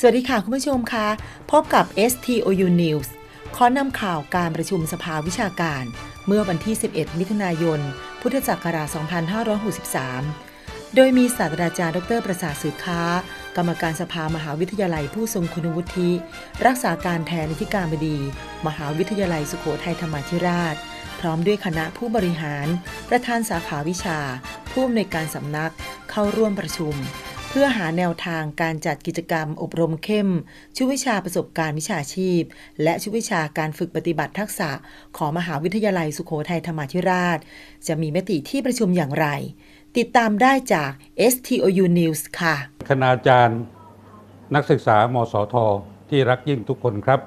สวัสดีค่ะคุณผู้ชมคะพบกับ STOU News ขอนำข่าวการประชุมสภาวิชาการ เมื่อวันที่ 11 มิถุนายน พุทธศักราช 2563 โดยมีศาสตราจารย์ดรประสาทสืบค้า กรรมการสภามหาวิทยาลัยผู้ทรงคุณวุฒิ รักษาการแทนอธิการบดี มหาวิทยาลัยสุโขทัยธรรมาธิราช พร้อมด้วยคณะผู้บริหาร ประธานสาขาวิชา ผู้อำนวยการสำนัก เข้าร่วมประชุม พื่อหาแนวทางการจัดกิจกรรมอบรมเข้ม ชุดวิชาประสบการณ์วิชาชีพ และชุดวิชาการฝึกปฏิบัติทักษะของมหาวิทยาลัยสุโขทัยธรรมาธิราช จะมีมติที่ประชุมอย่างไร ติดตามได้จาก STOU News ค่ะ คณาจารย์นักศึกษามสท ที่รักยิ่งทุกคนครับ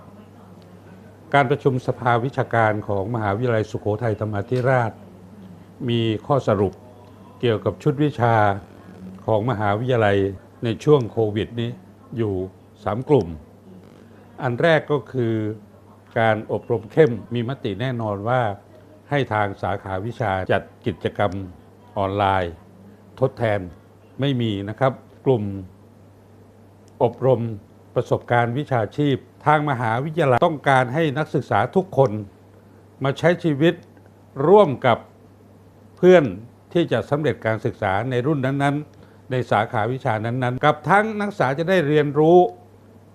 การประชุมสภาวิชาการของมหาวิทยาลัยสุโขทัยธรรมาธิราช มีข้อสรุปเกี่ยวกับชุดวิชา ของมหาวิทยาลัยในช่วงโควิดนี้อยู่ 3 กลุ่ม อันแรกก็คือการอบรมเข้มมีมติแน่นอนว่า ให้ทางสาขาวิชาจัดกิจกรรมออนไลน์ ทดแทนไม่มีนะครับ กลุ่มอบรมประสบการณ์วิชาชีพ ทางมหาวิทยาลัยต้องการให้นักศึกษาทุกคนมาใช้ชีวิตร่วมกับเพื่อนที่จะสำเร็จการศึกษาในรุ่นนั้นๆ ในสาขาวิชานั้นๆ กับทั้งนักศึกษาจะได้เรียนรู้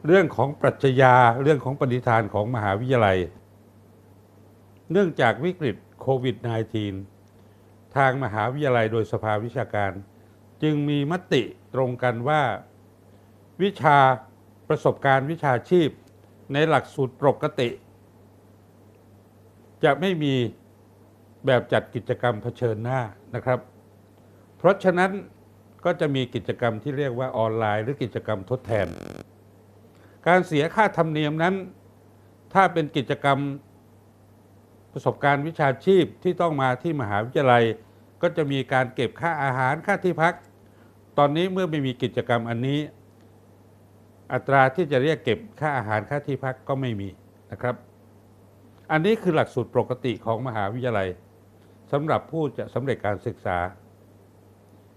เรื่องของปรัชญาเรื่องของปณิธานของมหาวิทยาลัย เนื่องจากวิกฤตโควิด -19 ทางมหาวิทยาลัยโดยสภาวิชาการ จึงมีมติตรงกันว่า วิชาประสบการณ์วิชาชีพในหลักสูตรปกติ จะไม่มีแบบจัดกิจกรรมเผชิญหน้านะครับ เพราะฉะนั้น ก็จะมีกิจกรรมที่เรียกว่าออนไลน์ หรือกิจกรรมทดแทน การเสียค่าธรรมเนียมนั้น ถ้าเป็นกิจกรรมประสบการณ์วิชาชีพที่ต้องมาที่มหาวิทยาลัย ก็จะมีการเก็บค่าอาหารค่าที่พัก ตอนนี้เมื่อไม่มีกิจกรรมอันนี้ อัตราที่จะเรียกเก็บค่าอาหารค่าที่พักก็ไม่มีนะครับ อันนี้คือหลักสูตรปกติของมหาวิทยาลัยสำหรับผู้จะสำเร็จการศึกษา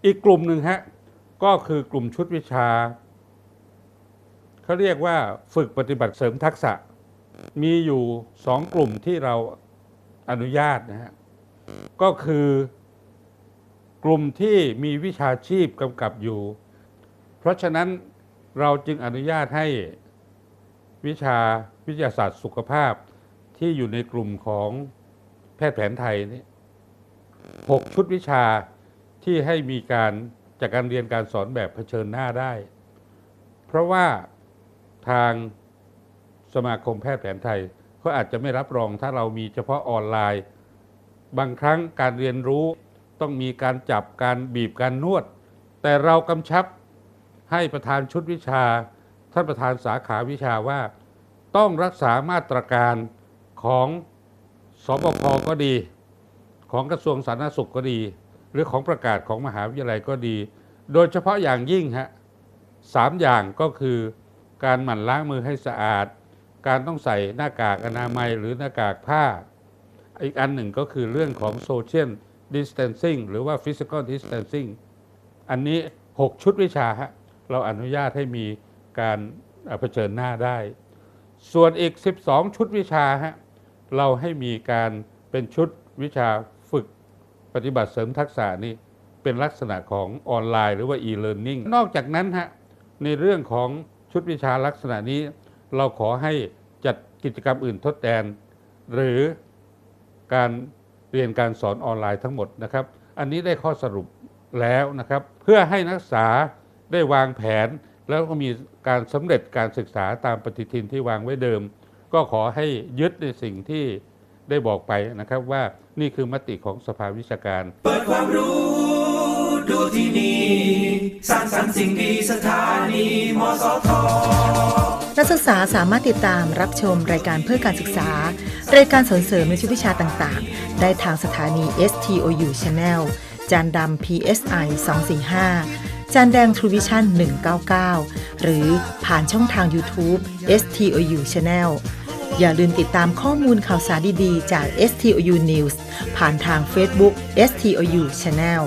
อีกกลุ่มหนึ่งฮะก็คือกลุ่มชุดวิชาเขาเรียกว่าฝึกปฏิบัติเสริมทักษะ มีอยู่สองกลุ่มที่เราอนุญาตนะฮะก็คือกลุ่มที่มีวิชาชีพกำกับอยู่ เพราะฉะนั้นเราจึงอนุญาตให้วิชาวิทยาศาสตร์สุขภาพที่อยู่ในกลุ่มของแพทย์แผนไทยนี่หกชุดวิชา ที่ให้มีการจากการเรียนการสอนแบบเผชิญหน้าได้ เพราะว่าทางสมาคมแพทย์แผนไทยเขาอาจจะไม่รับรองถ้าเรามีเฉพาะออนไลน์ บางครั้งการเรียนรู้ต้องมีการจับการบีบการนวด แต่เรากำชับให้ประธานชุดวิชา ท่านประธานสาขาวิชาว่า ต้องรักษามาตรการของสบคก็ดี ของกระทรวงสาธารณสุขก็ดี หรือของประกาศของมหาวิทยาลัยก็ดี โดยเฉพาะอย่างยิ่งฮะสามอย่างก็คือการหมั่นล้างมือให้สะอาด การต้องใส่หน้ากากอนามัยหรือหน้ากากผ้า อีกอันหนึ่งก็คือเรื่องของ social distancing หรือว่า physical distancing อันนี้ 6 ชุดวิชาฮะเราอนุญาตให้มีการเผชิญหน้าได้ ส่วนอีก 12 ชุดวิชาฮะเราให้มีการเป็นชุดวิชา ปฏิบัติเสริมทักษะนี่เป็นลักษณะของออนไลน์หรือว่า e-learning นอกจากนั้นฮะในเรื่องของชุดวิชาลักษณะนี้ เราขอให้จัดกิจกรรมอื่นทดแทนหรือการเรียนการสอนออนไลน์ทั้งหมดนะครับ อันนี้ได้ข้อสรุปแล้วนะครับ เพื่อให้นักศึกษาได้วางแผน แล้วก็มีการสำเร็จการศึกษาตามปฏิทินที่วางไว้เดิม ก็ขอให้ยึดในสิ่งที่ ได้บอกไปนะครับว่านี่คือมติของสภาวิชาการ เปิดความรู้ ดูที่นี่สร้างสรรค์สิ่งดีสถานีมสทนักศึกษาสามารถติดตามรับชมรายการเพื่อการศึกษา รายการสอนเสริมในชุดวิชาต่างๆ ได้ทางสถานี STOU Channel จานดำ PSI 245 จานแดง True Vision 199 หรือผ่านช่องทาง YouTube STOU Channel อย่าลืมติดตามข้อมูลข่าวสารดี ๆ จาก STOU News ผ่านทาง Facebook STOU Channel